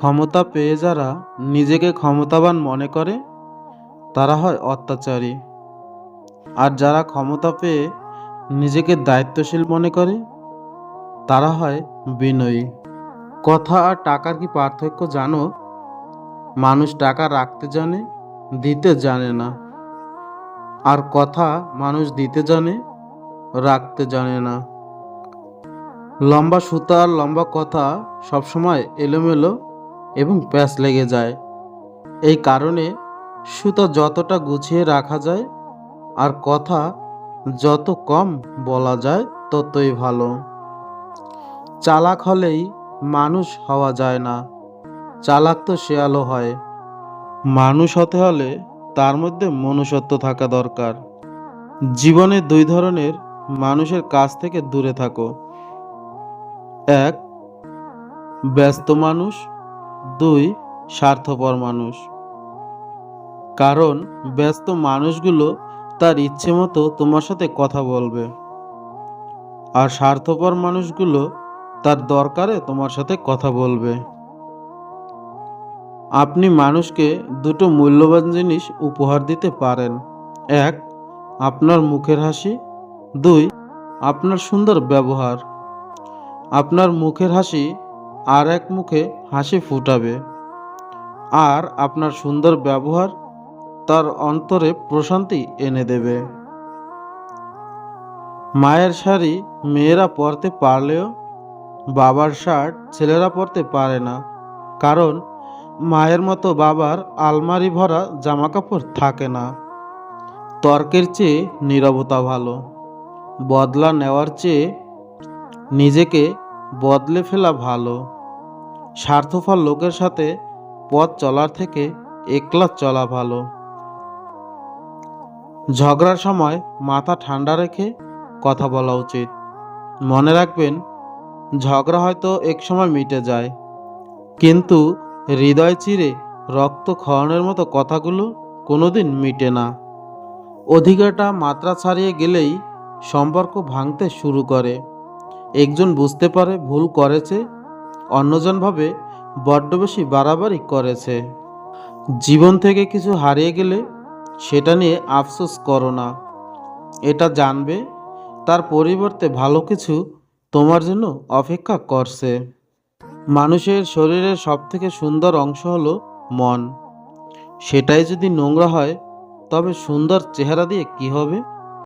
ক্ষমতা পেয়ে যারা নিজেকে ক্ষমতাবান মনে করে, তারা হয় অত্যাচারী। আর যারা ক্ষমতা পেয়ে নিজেকে দায়িত্বশীল মনে করে, তারা হয় বিনয়ী। কথা আর টাকার কি পার্থক্য জানো? মানুষ টাকা রাখতে জানে, দিতে জানে না। আর কথা মানুষ দিতে জানে, রাখতে জানে না। লম্বা সুতা আর লম্বা কথা সবসময় এলোমেলো এবং প্যাঁচ লেগে যায়। এই কারণে সুতা যতটা গুছিয়ে রাখা যায় আর কথা যত কম বলা যায়, ততই ভালো। চালাক হলেই মানুষ হওয়া যায় না, চালাক তো শেয়ালও হয়। মানুষ হতে হলে তার মধ্যে মনুষ্যত্ব থাকা দরকার। জীবনে দুই ধরনের মানুষের কাছ থেকে দূরে থাকো। এক, ব্যস্ত মানুষ। দুই, স্বার্থপর মানুষ। কারণ ব্যস্ত মানুষগুলো তার ইচ্ছে মতো তোমার সাথে কথা বলবে। আর স্বার্থপর মানুষগুলো তার দরকারে তোমার সাথে কথা বলবে। আপনি মানুষকে দুটো মূল্যবান জিনিস উপহার দিতে পারেন। এক, আপনার মুখের হাসি। দুই, আপনার সুন্দর ব্যবহার। আপনার মুখের হাসি আর এক মুখে হাসি ফুটাবে। আর আপনার সুন্দর ব্যবহার তার অন্তরে প্রশান্তি এনে দেবে। মায়ের শাড়ি মেয়েরা পরতে পারলেও বাবার শার্ট ছেলেরা পরতে পারে না। কারণ মায়ের মতো বাবার আলমারি ভরা জামাকাপড় থাকে না। তর্কের চেয়ে নীরবতা ভালো। বদলা নেওয়ার চেয়ে নিজেকে বদলে ফেলা ভালো। স্বার্থফল লোকের সাথে পথ চলার থেকে একলা চলা ভালো। ঝগড়ার সময় মাথা ঠান্ডা রেখে কথা বলা উচিত। মনে রাখবেন, ঝগড়া হয়তো এক সময় মিটে যায়। কিন্তু হৃদয় চিরে রক্ত ক্ষরণের মতো কথাগুলো কোনোদিন মিটে না। অধিকারটা মাত্রা ছাড়িয়ে গেলেই সম্পর্ক ভাঙতে শুরু করে। একজন বুঝতে পারে ভুল করেছে, অন্যজন ভাবে বড্ড বেশি বাড়াবাড়ি করেছে। জীবন থেকে কিছু হারিয়ে গেলে সেটা নিয়ে আফসোস করো না। এটা জানবে, তার পরিবর্তে ভালো কিছু তোমার জন্য অপেক্ষা করছে। মানুষের শরীরের সবথেকে সুন্দর অংশ হলো মন। সেটাই যদি নোংরা হয়, তবে সুন্দর চেহারা দিয়ে কি হবে?